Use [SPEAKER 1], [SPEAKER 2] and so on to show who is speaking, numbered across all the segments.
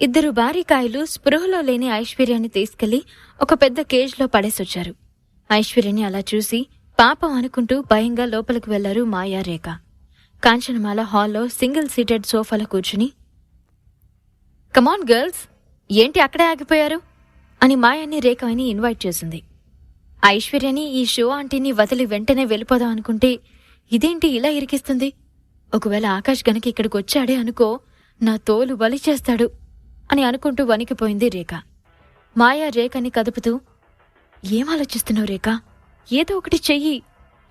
[SPEAKER 1] ఇద్దరు భారీకాయలు స్పృహలో లేని ఐశ్వర్యాన్ని తీసుకెళ్ళి ఒక పెద్ద కేజ్లో పడేసొచ్చారు. ఐశ్వర్యని అలా చూసి పాపం అనుకుంటూ భయంగా లోపలికి వెళ్ళారు మాయా రేఖ కాంచనమాల హాల్లో సింగిల్ సీటెడ్ సోఫాలో కూర్చుని కమాన్ గర్ల్స్ ఏంటి అక్కడే ఆగిపోయారు? అని మాయాన్ని రేఖని ఇన్వైట్ చేసింది. ఐశ్వర్యని ఈ షో ఆంటీని వదిలి వెంటనే వెళ్ళిపోదాం అనుకుంటే ఇదేంటి ఇలా ఇరికిస్తుంది? ఒకవేళ ఆకాష్ గనక ఇక్కడికి వచ్చాడే అనుకో నా తోలు బలి చేస్తాడు అని అనుకుంటూ వణికిపోయింది రేఖ. మాయా రేఖని కదుపుతూ ఏం ఆలోచిస్తున్నావు రేఖ? ఏదో ఒకటి చెయ్యి.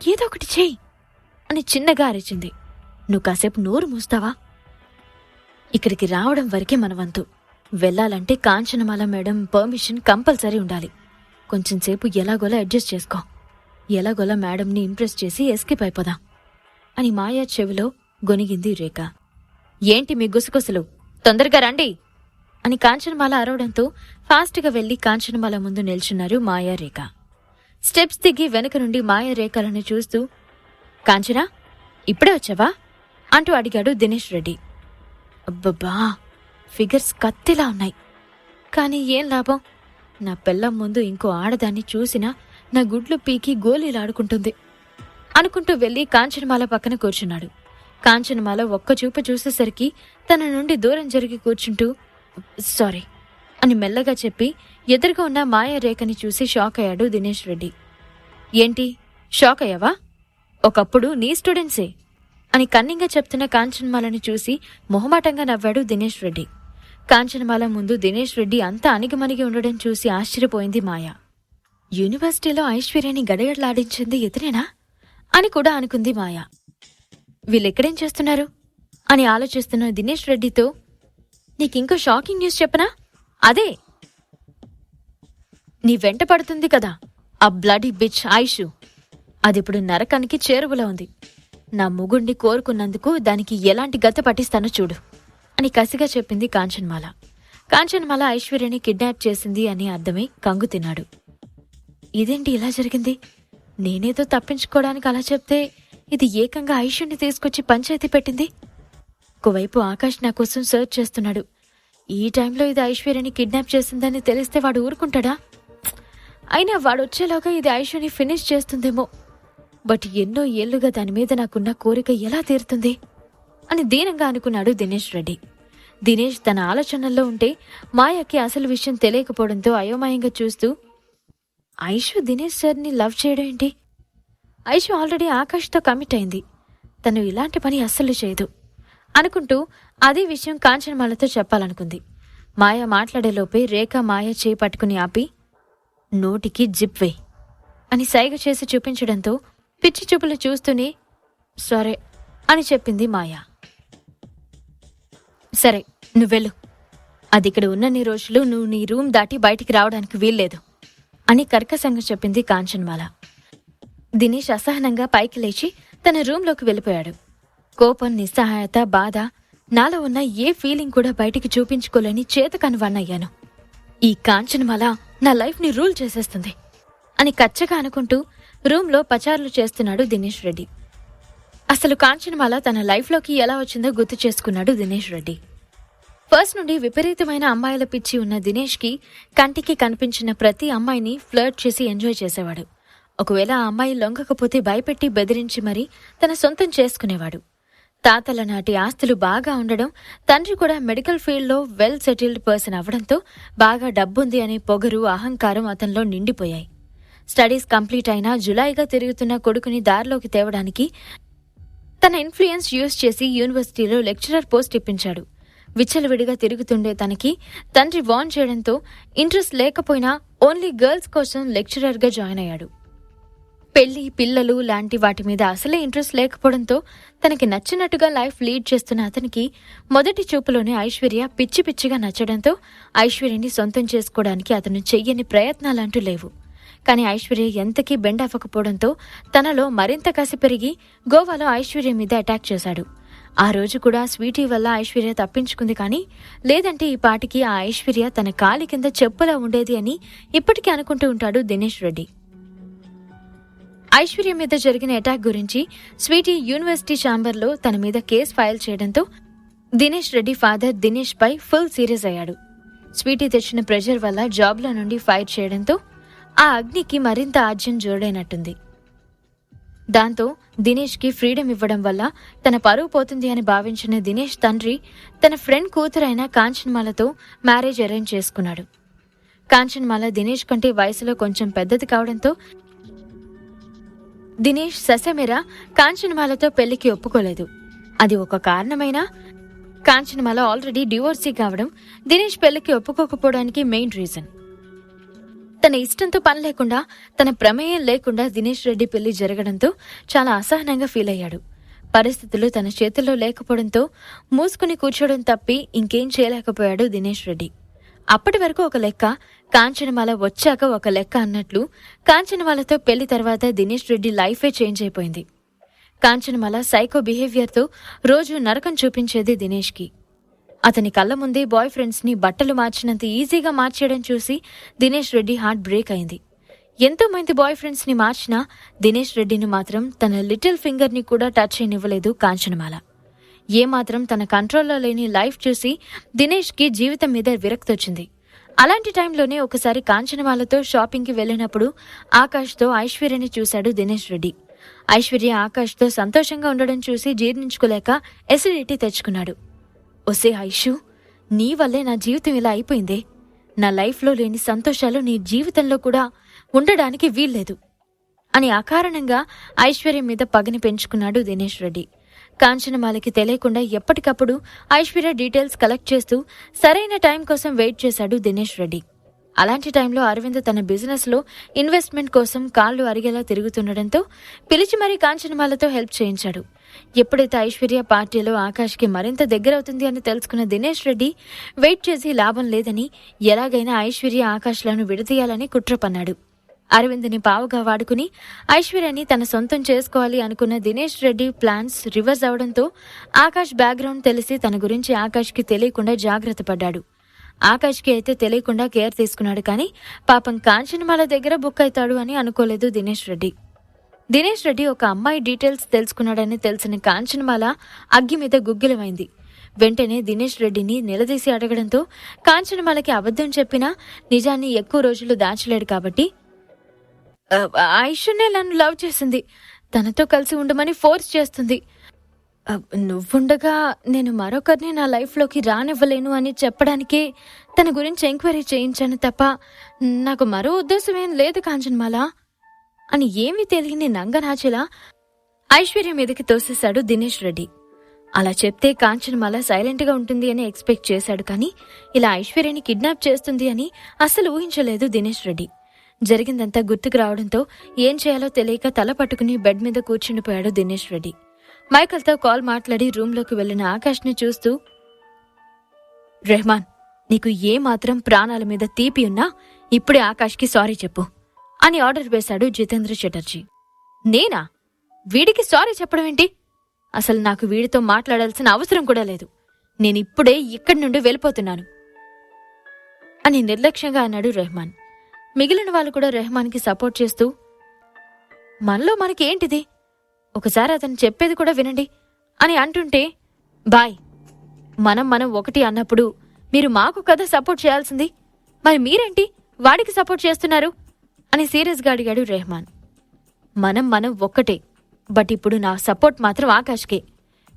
[SPEAKER 1] ఏదో ఒకటి చెయ్యి. అని చిన్నగా అరిచింది. నువ్వు కాసేపు నోరు మూస్తావా? ఇక్కడికి రావడం వరకే మన వంతు. వెళ్ళాలంటే కాంచనమాల మేడం పర్మిషన్ కంపల్సరీ ఉండాలి. కొంచెం సేపు ఎలాగోలా అడ్జస్ట్ చేసుకో. ఎలాగోలా మేడంని ఇంప్రెస్ చేసి ఎస్కేప్ అయిపోదాం? అని మాయా చెవిలో గొనిగింది రేఖ. ఏంటి మీ గుసగుసలు? తొందరగా రండి. అని కాంచనమాల అరవడంతో ఫాస్ట్గా వెళ్ళి కాంచనమాల ముందు నిల్చున్నారు మాయా రేఖ స్టెప్స్ దిగి వెనక నుండి మాయా రేఖలను చూస్తూ కాంచనా ఇప్పుడే వచ్చావా? అంటూ అడిగాడు దినేష్ రెడ్డి. అబ్బబ్బా ఫిగర్స్ కత్తిలా ఉన్నాయి. కానీ ఏం లాభం? నా పెళ్ళం ముందు ఇంకో ఆడదాన్ని చూసినా నా గుడ్లు పీకి గోళీలాడుకుంటుంది అనుకుంటూ వెళ్ళి కాంచనమాల పక్కన కూర్చున్నాడు. కాంచనమాల ఒక్క చూపు చూసేసరికి తన నుండి దూరం జరిగి కూర్చుంటూ సారీ అని మెల్లగా చెప్పి ఎదురుగా ఉన్న మాయా రేఖని చూసి షాక్ అయ్యాడు దినేష్ రెడ్డి. ఏంటి? షాక్ అయ్యావా? ఒకప్పుడు నీ స్టూడెంట్సే అని కన్నింగా చెప్తున్న కాంచన్మాలను చూసి మొహమాటంగా నవ్వాడు దినేష్ రెడ్డి. కాంచనమాల ముందు దినేష్ రెడ్డి అంతా అణిగిమణిగి ఉండడం చూసి ఆశ్చర్యపోయింది మాయ. యూనివర్సిటీలో ఐశ్వర్యని గడగడలాడించింది ఇతనేనా? అని కూడా అనుకుంది మాయ. వీళ్ళెక్కడేం చేస్తున్నారు? అని ఆలోచిస్తున్న దినేష్ రెడ్డితో నీకింకో షాకింగ్ న్యూస్ చెప్పనా? అదే. నీ వెంట పడుతుంది కదా ఆ బ్లడీ బిచ్ ఆయుషు. అదిప్పుడు నరకానికి చేరువలో ఉంది. నా ముగుణ్ణి కోరుకున్నందుకు దానికి ఎలాంటి గత పట్టిస్తానో చూడు అని కసిగా చెప్పింది కాంచన్మాల. కాంచన్మాల ఐశ్వర్యని కిడ్నాప్ చేసింది అని అర్థమై కంగు తిన్నాడు. ఇదేంటి ఇలా జరిగింది? నేనేదో తప్పించుకోవడానికి అలా చెప్తే ఇది ఏకంగా ఐశ్వర్ని తీసుకొచ్చి పంచాయతీ పెట్టింది? ఒకవైపు ఆకాష్ నా కోసం సర్చ్ చేస్తున్నాడు. ఈ టైంలో ఇది ఐశ్వర్యని కిడ్నాప్ చేసిందని తెలిస్తే వాడు ఊరుకుంటాడా? అయినా వాడు వచ్చేలాగా ఇది ఐశ్వర్యని ఫినిష్ చేస్తుందేమో. బట్ ఎన్నో ఏళ్ళుగా దాని మీద నాకున్న కోరిక ఎలా తీరుతుంది? అని దీనంగా అనుకున్నాడు దినేష్ రెడ్డి. దినేష్ తన ఆలోచనల్లో ఉంటే మాయకి అసలు విషయం తెలియకపోవడంతో అయోమయంగా చూస్తూ ఐషు దినేష్ సార్ని లవ్ చేయడం ఏంటి? ఐషు ఆల్రెడీ ఆకాష్తో కమిట్ అయింది. తను ఇలాంటి పని అస్సలు చేయదు. అనుకుంటూ అదే విషయం కాంచనమాలతో చెప్పాలనుకుంది. మాయ మాట్లాడేలోపే రేఖ మాయ చేయి పట్టుకుని ఆపి నోటికి జిప్ అని సైగ చేసి చూపించడంతో పిచ్చి చూపులు చూస్తూనే సరే అని చెప్పింది మాయా. సరే నువ్వెళ్ళు అది ఇక్కడ ఉన్నన్ని రోజులు నువ్వు నీ రూమ్ దాటి బయటికి రావడానికి వీల్లేదు అని కర్కశంగా చెప్పింది కాంచన్మాల. దినేష్ అసహనంగా పైకి లేచి తన రూంలోకి వెళ్ళిపోయాడు. కోపం నిస్సహాయత బాధ నాలో ఉన్న ఏ ఫీలింగ్ కూడా బయటికి చూపించుకోలేని చేతకనువన్నయ్యాను ఈ కాంచనమాల నా లైఫ్ని రూల్ చేసేస్తుంది అని కచ్చగా అనుకుంటూ రూంలో పచారులు చేస్తున్నాడు దినేష్ రెడ్డి. అసలు కాంచనమాల తన లైఫ్లోకి ఎలా వచ్చిందో గుర్తు చేసుకున్నాడు దినేష్ రెడ్డి. ఫస్ట్ నుండి విపరీతమైన అమ్మాయిల పిచ్చి ఉన్న దినేష్కి కంటికి కనిపించిన ప్రతి అమ్మాయిని ఫ్లర్ట్ చేసి ఎంజాయ్ చేసేవాడు. ఒకవేళ ఆ అమ్మాయి లొంగకపోతే భయపెట్టి బెదిరించి మరీ తన సొంతం చేసుకునేవాడు. తాతల నాటి ఆస్తులు బాగా ఉండడం తండ్రి కూడా మెడికల్ ఫీల్డ్లో వెల్ సెటిల్డ్ పర్సన్ అవ్వడంతో బాగా డబ్బుంది అనే పొగరు అహంకారం అతనిలో నిండిపోయాయి. స్టడీస్ కంప్లీట్ అయినా జులైగా తిరుగుతున్న కొడుకుని దారిలోకి తేవడానికి తన ఇన్ఫ్లుయెన్స్ యూజ్ చేసి యూనివర్సిటీలో లెక్చరర్ పోస్ట్ ఇప్పించాడు. విచ్చలవిడిగా తిరుగుతుండే తనకి తండ్రి వార్న్ చేయడంతో ఇంట్రెస్ట్ లేకపోయినా ఓన్లీ గర్ల్స్ కోసం లెక్చరర్గా జాయిన్ అయ్యాడు. పెళ్ళి పిల్లలు లాంటి వాటి మీద అసలే ఇంట్రెస్ట్ లేకపోవడంతో తనకి నచ్చినట్టుగా లైఫ్ లీడ్ చేస్తున్న అతనికి మొదటి చూపులోనే ఐశ్వర్య పిచ్చి పిచ్చిగా నచ్చడంతో ఐశ్వర్యని సొంతం చేసుకోవడానికి అతను చెయ్యని ప్రయత్నాలంటూ లేవు. కానీ ఐశ్వర్య ఎంతకీ బెండ్ అవ్వకపోవడంతో తనలో మరింత కసి పెరిగి గోవాలో ఐశ్వర్య మీద అటాక్ చేశాడు. ఆ రోజు కూడా స్వీటీ వల్ల ఐశ్వర్య తప్పించుకుంది కానీ లేదంటే ఈ పాటికి ఆ ఐశ్వర్య తన కాలి కింద చెప్పులా ఉండేది అని ఇప్పటికీ అనుకుంటూ ఉంటాడు దినేష్ రెడ్డి. ఐశ్వర్య మీద జరిగిన అటాక్ గురించి స్వీటీ యూనివర్సిటీ ఛాంబర్లో తన మీద కేసు ఫైల్ చేయడంతో దినేష్ రెడ్డి ఫాదర్ దినేష్ పై ఫుల్ సీరియస్ అయ్యాడు. స్వీటీ తెచ్చిన ప్రెషర్ వల్ల జాబ్లో నుండి ఫైర్ చేయడంతో ఆ అగ్నికి మరింత ఆజ్యం జోడైనట్టుంది. దాంతో దినేష్కి ఫ్రీడమ్ ఇవ్వడం వల్ల తన పరువు పోతుంది అని భావించిన దినేష్ తండ్రి తన ఫ్రెండ్ కూతురైన కాంచన్మాలతో మ్యారేజ్ అరేంజ్ చేసుకున్నాడు. కాంచన్మాల దినేష్ కంటే వయసులో కొంచెం పెద్దది కావడంతో దినేష్ ససమెర కాంచనమాలతో పెళ్ళికి ఒప్పుకోలేదు. అది ఒక కారణమైనా? కాంచనమాల ఆల్రెడీ డివోర్సీ కావడం దినేష్ పెళ్ళికి ఒప్పుకోకపోవడానికి మెయిన్ రీజన్. తన ఇష్టంతో పని లేకుండా తన ప్రమేయం లేకుండా దినేష్ రెడ్డి పెళ్ళి జరగడంతో చాలా అసహనంగా ఫీల్ అయ్యాడు. పరిస్థితులు తన చేతుల్లో లేకపోవడంతో మూసుకుని కూర్చోవడం తప్పి ఇంకేం చేయలేకపోయాడు దినేష్ రెడ్డి. అప్పటి వరకు ఒక లెక్క. కాంచనమాల వచ్చాక ఒక లెక్క అన్నట్లు కాంచనమాలతో పెళ్ళి తర్వాత దినేష్ రెడ్డి లైఫే చేంజ్ అయిపోయింది. కాంచనమాల సైకో బిహేవియర్తో రోజు నరకం చూపించేది దినేష్కి. అతని కళ్ళ ముందే బాయ్ ఫ్రెండ్స్ని బట్టలు మార్చినంత ఈజీగా మార్చేయడం చూసి దినేష్ రెడ్డి హార్ట్ బ్రేక్ అయింది. ఎంతో మంది బాయ్ ఫ్రెండ్స్ని మార్చినా దినేష్ రెడ్డిని మాత్రం తన లిటిల్ ఫింగర్ని కూడా టచ్ చేయనివ్వలేదు కాంచనమాల. ఏమాత్రం తన కంట్రోల్లో లేని లైఫ్ చూసి దినేష్కి జీవితం మీద విరక్తి వచ్చింది అలాంటి టైంలోనే ఒకసారి కాంచనమాలతో షాపింగ్కి వెళ్ళినప్పుడు ఆకాష్తో ఐశ్వర్యని చూశాడు దినేష్ రెడ్డి. ఐశ్వర్య ఆకాష్తో సంతోషంగా ఉండడం చూసి జీర్ణించుకోలేక ఎసిడిటీ తెచ్చుకున్నాడు. ఒసే ఐషు నీ వల్లే నా జీవితం ఇలా అయిపోయిందే. నా లైఫ్లో లేని సంతోషాలు నీ జీవితంలో కూడా ఉండడానికి వీల్లేదు అని అకారణంగా ఐశ్వర్య మీద పగని పెంచుకున్నాడు దినేష్ రెడ్డి. కాంచనమాలకి తెలియకుండా ఎప్పటికప్పుడు ఐశ్వర్య డీటెయిల్స్ కలెక్ట్ చేస్తూ సరైన టైం కోసం వెయిట్ చేశాడు దినేష్ రెడ్డి. అలాంటి టైంలో అరవింద్ తన బిజినెస్లో ఇన్వెస్ట్మెంట్ కోసం కాళ్ళు అరిగేలా తిరుగుతుండడంతో పిలిచి మరీ కాంచనమాలతో హెల్ప్ చేయించాడు. ఎప్పుడైతే ఐశ్వర్య పార్టీలో ఆకాష్కి మరింత దగ్గరవుతుంది అని తెలుసుకున్న దినేష్ రెడ్డి వెయిట్ చేసి లాభం లేదని ఎలాగైనా ఐశ్వర్య ఆకాష్లను విడదీయాలని కుట్ర పన్నాడు. అరవింద్ని పావుగా వాడుకుని ఐశ్వర్యని తన సొంతం చేసుకోవాలి అనుకున్న దినేష్ రెడ్డి ప్లాన్స్ రివర్స్ అవడంతో ఆకాష్ బ్యాక్గ్రౌండ్ తెలిసి తన గురించి ఆకాష్కి తెలియకుండా జాగ్రత్త పడ్డాడు. ఆకాష్కి అయితే తెలియకుండా కేర్ తీసుకున్నాడు కానీ పాపం కాంచనమాల దగ్గర బుక్ అవుతాడు అని అనుకోలేదు దినేష్ రెడ్డి. దినేష్ రెడ్డి ఒక అమ్మాయి డీటెయిల్స్ తెలుసుకున్నాడని తెలిసిన కాంచనమాల అగ్గి మీద గుగ్గిలమైంది. వెంటనే దినేష్ రెడ్డిని నిలదీసి అడగడంతో కాంచనమాలకి అబద్ధం చెప్పినా నిజాన్ని ఎక్కువ రోజులు దాచలేడు కాబట్టి ఐషునే నన్ను లవ్ చేసింది. తనతో కలిసి ఉండమని ఫోర్స్ చేస్తుంది. నువ్వుండగా నేను మరొకరిని నా లైఫ్లోకి రానివ్వలేను అని చెప్పడానికే తన గురించి ఎంక్వైరీ చేయించాను తప్ప నాకు మరో ఉద్దేశం ఏం లేదు కాంచన్మాల. అని ఏమీ తెలియని నంగనాచిలా ఐశ్వర్య మీదకి తోసేశాడు దినేష్ రెడ్డి. అలా చెప్తే కాంచన్మాల సైలెంట్గా ఉంటుంది అని ఎక్స్పెక్ట్ చేశాడు కానీ ఇలా ఐశ్వర్యని కిడ్నాప్ చేస్తుంది అని అస్సలు ఊహించలేదు దినేష్ రెడ్డి. జరిగిందంతా గుర్తుకు రావడంతో ఏం చేయాలో తెలియక తల పట్టుకుని బెడ్ మీద కూర్చుండిపోయాడు దినేష్ రెడ్డి. మైకల్తో కాల్ మాట్లాడి రూంలోకి వెళ్ళిన ఆకాష్ని చూస్తూ రెహమాన్ నీకు ఏ మాత్రం ప్రాణాల మీద తీపి ఉన్నా ఇప్పుడే ఆకాష్కి సారీ చెప్పు అని ఆర్డర్ వేశాడు జితేంద్ర చటర్జీ. నేనా? వీడికి సారీ చెప్పడం ఏంటి? అసలు నాకు వీడితో మాట్లాడాల్సిన అవసరం కూడా లేదు. నేనిప్పుడే ఇక్కడి నుండి వెళ్ళిపోతున్నాను అని నిర్లక్ష్యంగా అన్నాడు రెహమాన్. మిగిలిన వాళ్ళు కూడా రెహమాన్కి సపోర్ట్ చేస్తూ మనలో మనకేంటిది? ఒకసారి అతను చెప్పేది కూడా వినండి అని అంటుంటే బాయ్ మనం మనం ఒకటి అన్నప్పుడు మీరు మాకు కదా సపోర్ట్ చేయాల్సింది. మరి మీరేంటి? వాడికి సపోర్ట్ చేస్తున్నారు? అని సీరియస్గా అడిగాడు రెహమాన్. మనం మనం ఒక్కటే బట్ ఇప్పుడు నా సపోర్ట్ మాత్రం ఆకాష్కే.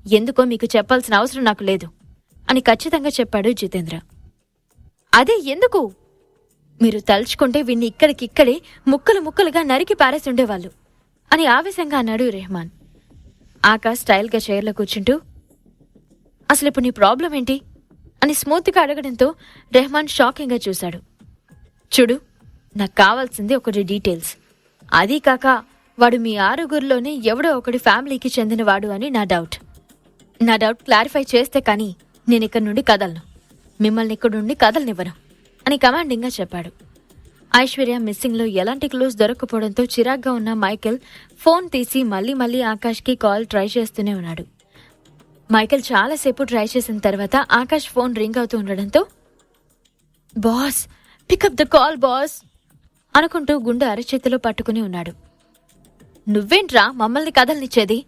[SPEAKER 1] ఎందుకో మీకు చెప్పాల్సిన అవసరం నాకు లేదు అని ఖచ్చితంగా చెప్పాడు జితేంద్ర. అదే ఎందుకు? మీరు తలుచుకుంటే వీణ్ణి ఇక్కడికిక్కడే ముక్కలు ముక్కలుగా నరికి పారేసుండేవాళ్ళు అని ఆవేశంగా అన్నాడు రెహమాన్. ఆకాష్ స్టైల్గా చైర్లో కూర్చుంటూ అసలు ఇప్పుడు నీ ప్రాబ్లం ఏంటి? అని స్మూత్గా అడగడంతో రెహమాన్ షాకింగ్గా చూశాడు. చూడు నాకు కావాల్సింది ఒకటి డీటెయిల్స్. అదీ కాక వాడు మీ ఆరుగురిలోనే ఎవడో ఒకటి ఫ్యామిలీకి చెందినవాడు అని నా డౌట్. నా డౌట్ క్లారిఫై చేస్తే కానీ నేను ఇక్కడి నుండి కదలను. మిమ్మల్ని ఇక్కడి నుండి కదలనివ్వను. అని కమాండింగ్గా చెప్పాడు. ఐశ్వర్య మిస్సింగ్లో ఎలాంటి క్లూస్ దొరకపోవడంతో చిరాగ్గా ఉన్న మైకేల్ ఫోన్ తీసి మళ్ళీ మళ్ళీ ఆకాష్కి కాల్ ట్రై చేస్తూనే ఉన్నాడు. మైకేల్ చాలాసేపు ట్రై చేసిన తర్వాత ఆకాష్ ఫోన్ రింగ్ అవుతూ ఉండడంతో boss pick up the call boss అనుకుంటూ గుండె అరచేతిలో పట్టుకుని ఉన్నాడు. నువ్వేంట్రా మమ్మల్ని కదలనిచ్చేది?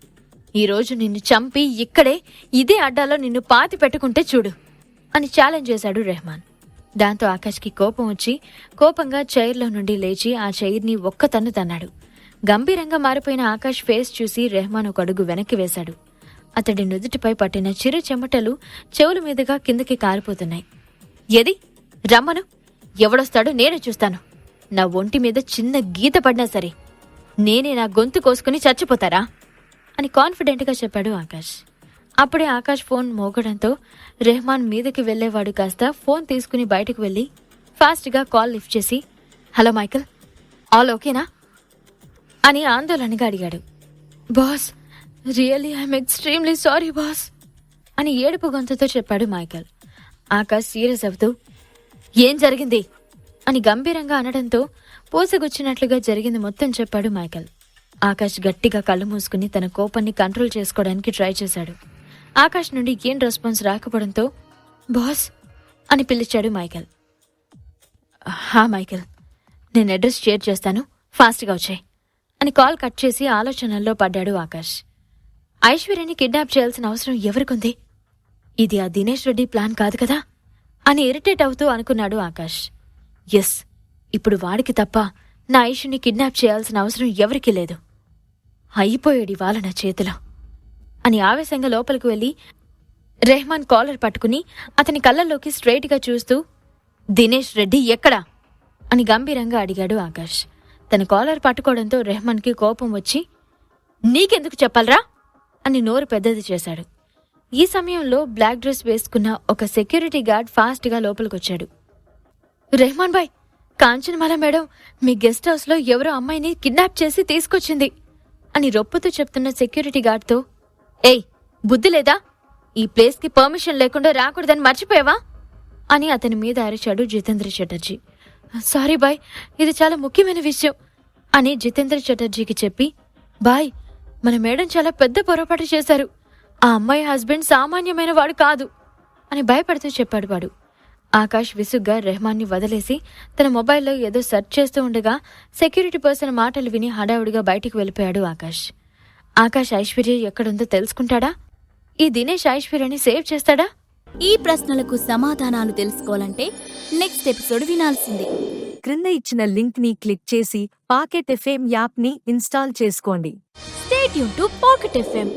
[SPEAKER 1] ఈరోజు నిన్ను చంపి ఇక్కడే ఇదే అడ్డాలో నిన్ను పాతి పెట్టుకుంటే చూడు అని ఛాలెంజ్ చేశాడు రెహమాన్. దాంతో ఆకాష్కి కోపం వచ్చి కోపంగా చైర్లో నుండి లేచి ఆ చైర్ని ఒక్క తన్ను తన్నాడు. గంభీరంగా మారిపోయిన ఆకాష్ ఫేస్ చూసి రెహమాన్ ఒక అడుగు వెనక్కి వేశాడు. అతడి నుదుటిపై పట్టిన చిరు చెమటలు చెవుల మీదుగా కిందకి కారిపోతున్నాయి. ఎది రమ్మను. ఎవడొస్తాడో నేనే చూస్తాను. నా ఒంటి మీద చిన్న గీత పడినా సరే నేనే నా గొంతు కోసుకుని చచ్చిపోతారా? అని కాన్ఫిడెంట్గా చెప్పాడు ఆకాష్. అప్పుడే ఆకాష్ ఫోన్ మోగడంతో రెహమాన్ మీదకి వెళ్ళేవాడు కాస్త ఫోన్ తీసుకుని బయటకు వెళ్ళి ఫాస్ట్గా కాల్ లిఫ్ట్ చేసి హలో మైకల్ ఆల్ ఓకేనా? అని ఆందోళనగా అడిగాడు. Boss really I'm extremely sorry boss అని ఏడుపు గొంతుతో చెప్పాడు మైకల్. ఆకాష్ సీరియస్ అవుతూ ఏం జరిగింది? అని గంభీరంగా అనడంతో పూసగుచ్చినట్లుగా జరిగింది మొత్తం చెప్పాడు మైకల్. ఆకాష్ గట్టిగా కళ్ళు మూసుకుని తన కోపాన్ని కంట్రోల్ చేసుకోవడానికి ట్రై చేశాడు. ఆకాష్ నుండి ఏం రెస్పాన్స్ రాకపోవడంతో బాస్ అని పిలిచాడు మైకేల్. హా మైకేల్ నేను అడ్రస్ షేర్ చేస్తాను ఫాస్ట్గా వచ్చాయి అని కాల్ కట్ చేసి ఆలోచనల్లో పడ్డాడు ఆకాష్. ఐశ్వర్యని కిడ్నాప్ చేయాల్సిన అవసరం ఎవరికుంది? ఇది ఆ దినేష్ రెడ్డి ప్లాన్ కాదు కదా? అని ఇరిటేట్ అవుతూ అనుకున్నాడు ఆకాష్. ఎస్ ఇప్పుడు వాడికి తప్ప నా ఐషుని కిడ్నాప్ చేయాల్సిన అవసరం ఎవరికీ లేదు. అయిపోయాడు ఇవాళ నా చేతిలో. అని ఆవేశంగా లోపలికి వెళ్ళి రెహమాన్ కాలర్ పట్టుకుని అతని కళ్ళల్లోకి స్ట్రైట్గా చూస్తూ దినేష్ రెడ్డి ఎక్కడా? అని గంభీరంగా అడిగాడు ఆకాష్. తన కాలర్ పట్టుకోవడంతో రెహమాన్కి కోపం వచ్చి నీకెందుకు చెప్పాలరా? అని నోరు పెద్దది చేశాడు. ఈ సమయంలో బ్లాక్ డ్రెస్ వేసుకున్న ఒక సెక్యూరిటీ గార్డ్ ఫాస్ట్గా లోపలికొచ్చాడు. రెహమాన్ బాయ్ కాంచనమాల మేడం మీ గెస్ట్ హౌస్లో ఎవరో అమ్మాయిని కిడ్నాప్ చేసి తీసుకొచ్చింది అని రొప్పుతూ చెప్తున్న సెక్యూరిటీ గార్డ్తో ఏయ్ బుద్ధి లేదా? ఈ ప్లేస్కి పర్మిషన్ లేకుండా రాకూడదని మర్చిపోయావా? అని అతని మీద అరిచాడు జితేంద్ర చటర్జీ. సారీ బాయ్ ఇది చాలా ముఖ్యమైన విషయం అని జితేంద్ర చటర్జీకి చెప్పి బాయ్ మన మేడం చాలా పెద్ద పొరపాటు చేశారు. ఆ అమ్మాయి హస్బెండ్ సామాన్యమైన వాడు కాదు అని భయపడుతూ చెప్పాడు వాడు. ఆకాష్ విసుగ్గా రెహమాన్ని వదిలేసి తన మొబైల్లో ఏదో సెర్చ్ చేస్తూ ఉండగా సెక్యూరిటీ పర్సన్ మాటలు విని హడావుడిగా బయటికి వెళ్ళిపోయాడు ఆకాష్. ఆకాష్ ఐశ్వర్య ఎక్కడుందో తెలుసుకుంటాడా? ఈ దినేష్ ఐశ్వర్యని సేవ్ చేస్తాడా?
[SPEAKER 2] ఈ ప్రశ్నలకు సమాధానాలు తెలుసుకోవాలంటే నెక్స్ట్ ఎపిసోడ్ వినాల్సిందే.
[SPEAKER 3] క్రింద ఇచ్చిన లింక్ని క్లిక్ చేసి పాకెట్ ఎఫ్ఎం యాప్ని ఇన్స్టాల్ చేసుకోండి.
[SPEAKER 2] స్టేట్ యూన్ టు పాకెట్ ఎఫ్ఎం